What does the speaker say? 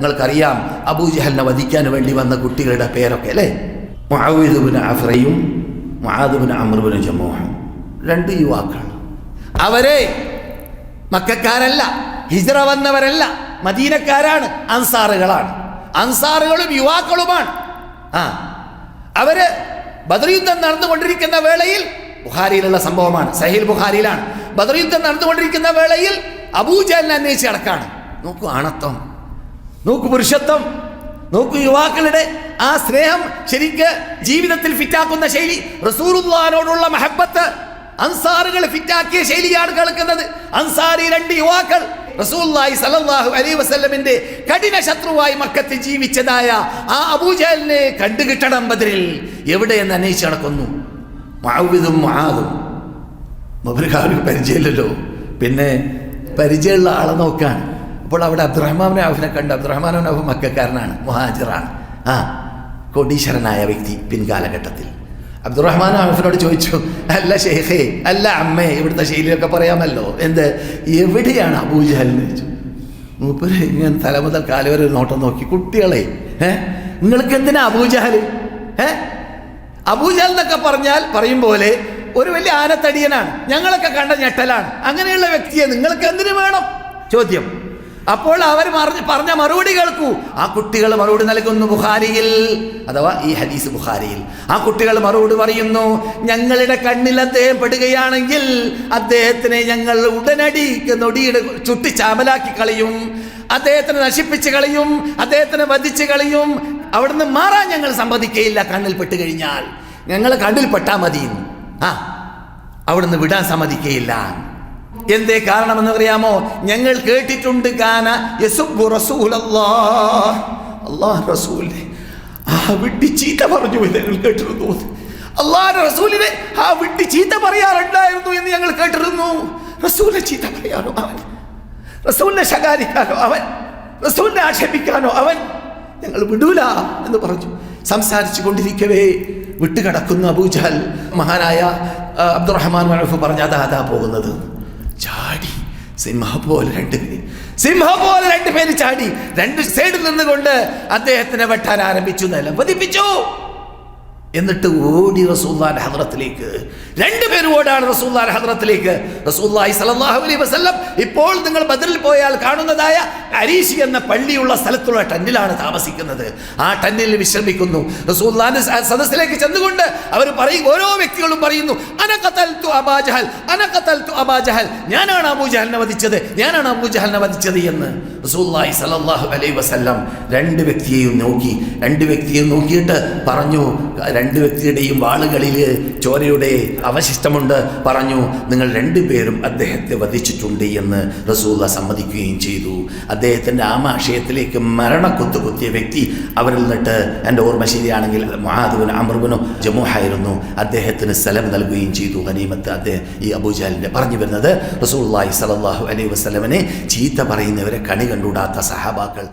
നിങ്ങൾക്കറിയാം അബൂജഹലിനെ വധിക്കാൻ വേണ്ടി വന്ന കുട്ടികളുടെ പേരൊക്കെ അല്ലേ? മഹാവിദുബിന് അഫ്രയും മഹാദുബിന് അമൃബിന് ജമോഹം. രണ്ട് യുവാക്കൾ അവരെ മക്കാരല്ല ഹിജറ വന്നവരല്ല മദീനക്കാരാണ് അൻസാറുകളാണ്. അൻസാറുകളും യുവാക്കളുമാണ്. ആ അവർ ബദർ യുദ്ധം നടന്നുകൊണ്ടിരിക്കുന്ന വേളയിൽ ബുഹാരിയിലുള്ള സംഭവമാണ് സഹീൽ ബുഹാരിയിലാണ് ബദർ യുദ്ധം നടന്നുകൊണ്ടിരിക്കുന്ന വേളയിൽ അബൂജലിനെ അന്വേഷിച്ച് കിടക്കാണ് നോക്കൂ ആണത്വം നോക്കൂ പുരുഷത്വം നോക്കൂ യുവാക്കളുടെ ആ സ്നേഹം ശരിക്ക് ജീവിതത്തിൽ ഫിറ്റാക്കുന്ന ശൈലി റസൂറുദ്ദാനോടുള്ള മഹബത്ത് അൻസാറുകൾ ഫിറ്റാക്കിയ ശൈലിയാണ് കേൾക്കുന്നത് അൻസാരി രണ്ട് യുവാക്കൾ റസൂല്ലായി സല്ലല്ലാഹു അലൈഹി വസല്ലമിന്റെ കഠിന ശത്രുവായി മക്കത്തിൽ ജീവിച്ചതായ ആ അബൂജഹലിനെ കണ്ടുകിട്ടണം ബദറിൽ എവിടെയെന്ന് അന്വേഷിച്ച് നടക്കുന്നു മാവിതും മാതും മബർഖാർക്ക് പരിചയമില്ലല്ലോ പിന്നെ പരിചയമുള്ള ആളെ നോക്കാൻ അപ്പോൾ അവിടെ അബ്ദുറഹ്മാൻ നൌഫിനെ കണ്ട് അബ്ദുറഹ്മാൻ നൌഫ് മക്കാരനാണ് മുഹാജിറാണ്. ആ കോടീശ്വരനായ വ്യക്തി പിൻകാലഘട്ടത്തിൽ. അബ്ദുറഹ്മാൻ നൌഫിനോട് ചോദിച്ചു അല്ല ഷെയ്ഖേ അല്ല അമ്മേ ഇവിടുത്തെ ശൈലിയൊക്കെ പറയാമല്ലോ. എന്ത് എവിടെയാണ് അബൂജഹൽ? എന്ന് ചോദിച്ചു. മൂപ്പര് ഇങ്ങനെ തല മുതൽ കാല വരെ നോട്ടം നോക്കി കുട്ടികളെ ഏ നിങ്ങൾക്ക് എന്തിനാ അബൂജഹൽ? ഏ അബൂജഹൽ എന്നൊക്കെ പറഞ്ഞാൽ പറയും പോലെ ഒരു വലിയ ആനത്തടിയനാണ്. ഞങ്ങളൊക്കെ കണ്ട ഞെട്ടലാണ്. അങ്ങനെയുള്ള വ്യക്തിയെ നിങ്ങൾക്ക് എന്തിനു വേണം? ചോദ്യം. അപ്പോൾ അവർ പറഞ്ഞ മറുപടി കേൾക്കൂ. ആ കുട്ടികൾ മറുപടി നൽകുന്നു ബുഖാരിയിൽ. അഥവാ ഈ ഹദീസ് ബുഖാരിയിൽ. ആ കുട്ടികൾ മറുപടി പറയുന്നു ഞങ്ങളുടെ കണ്ണിൽ അദ്ദേഹം പെടുകയാണെങ്കിൽ അദ്ദേഹത്തിനെ ഞങ്ങൾ ഉടനടി നൊടിയുടെ ചുട്ടി ചാമലാക്കി കളയും. അദ്ദേഹത്തിനെ നശിപ്പിച്ച് കളയും. അദ്ദേഹത്തിനെ വധിച്ച് കളയും. അവിടുന്ന് മാറാൻ ഞങ്ങൾ സമ്മതിക്കയില്ല. കണ്ണിൽ പെട്ട് കഴിഞ്ഞാൽ ഞങ്ങൾ കണ്ണിൽ പെട്ടാൽ ആ അവിടുന്ന് വിടാൻ സമ്മതിക്കയില്ല. എന്തേ കാരണമെന്ന് അറിയാമോ ഞങ്ങൾ കേട്ടിട്ടുണ്ട് ഗാന യസുബ്ബു റസൂലല്ലാഹ് അല്ലാഹ് റസൂലിനെ ആ വിട്ടി ചീത്ത പറഞ്ഞു ഞങ്ങൾ കേട്ടിരുന്നു അള്ളാഹ് റസൂലിനെ ആ വിട്ടി ചീത്ത പറയാറുണ്ടായിരുന്നു എന്ന് ഞങ്ങൾ കേട്ടിരുന്നു. റസൂലിനെ ചീത്ത പറയാനോ അവൻ? റസൂലിനെ ശകാരിക്കാനോ അവൻ? റസൂലിനെ ആക്ഷേപിക്കാനോ അവൻ? ഞങ്ങൾ വിടൂല എന്ന് പറഞ്ഞു. സംസാരിച്ചു കൊണ്ടിരിക്കവേ വിട്ടുകിടക്കുന്ന അബൂജാൽ മഹാനായ അബ്ദുറഹ്മാൻ മഴഫ് പറഞ്ഞ അതാ അതാ പോകുന്നത്. ചാടി. സിംഹ പോലെ രണ്ടുപേര് സിംഹ പോലെ രണ്ടുപേര് ചാടി. രണ്ട് സൈഡിൽ നിന്നുകൊണ്ട് അദ്ദേഹത്തിനെ വെട്ടാൻ ആരംഭിച്ചു എന്നല്ല പതിപ്പിച്ചു. എന്നിട്ട് ഓടി റസൂല്ലാൻ ഹദ്രത്തിലേക്ക് രണ്ടുപേരും ഓടാണ് റസൂല്ലാൻ ഹദ്രത്തിലേക്ക് റസൂല്ലായി സല്ലല്ലാഹു അലൈഹി വസല്ലം ഇപ്പോൾ നിങ്ങൾ ബദറിൽ പോയാൽ കാണുന്നതായ അരീശി എന്ന പള്ളിയുള്ള സ്ഥലത്തുള്ള ടന്നിലാണ് താമസിക്കുന്നത്. ആ ടന്നിൽ വിശ്രമിക്കുന്നു. റസൂല്ലാന്റെ സദസ്സിലേക്ക് ചെന്നുകൊണ്ട് അവർ പറയും ഓരോ വ്യക്തികളും പറയുന്നു അനക്കത്തൽത്തു അബാജഹൽ അനക്കത്തൽത്തു അബാജഹൽ ഞാനാണ് അബൂജഹലിനെ വധിച്ചത് ഞാനാണ് അബൂജഹലിനെ വധിച്ചത് എന്ന്. റസൂല്ലായി സലാഹു അലൈഹി വസല്ലം രണ്ട് വ്യക്തിയെയും നോക്കി. രണ്ട് വ്യക്തിയെയും നോക്കിയിട്ട് പറഞ്ഞു രണ്ട് വ്യക്തിയുടെയും വാളുകളിൽ ചോരയുടെ അവശിഷ്ടമുണ്ട് പറഞ്ഞു നിങ്ങൾ രണ്ടുപേരും അദ്ദേഹത്തെ വധിച്ചിട്ടുണ്ട് എന്ന് റസൂല്ല സമ്മതിക്കുകയും ചെയ്തു. അദ്ദേഹത്തിന്റെ ആമാശയത്തിലേക്ക് മരണക്കൊത്ത് കുത്തിയ വ്യക്തി അവരിൽ നിന്നിട്ട് എന്റെ ഓർമ്മ ശരിയാണെങ്കിൽ മഹാദുവിനും അമർബിനോ ജമുഹായിരുന്നു. അദ്ദേഹത്തിന് സ്ഥലം നൽകുകയും ചെയ്തു. ഹനീമത്ത് അദ്ദേഹം ഈ അബൂജാലിന്റെ പറഞ്ഞു വരുന്നത് റസൂല്ലായി സലല്ലാഹു അലൈ വസ്ലമിനെ ചീത്ത പറയുന്നവരെ കണി കണ്ടുകൂടാത്ത സഹാബാക്കൾ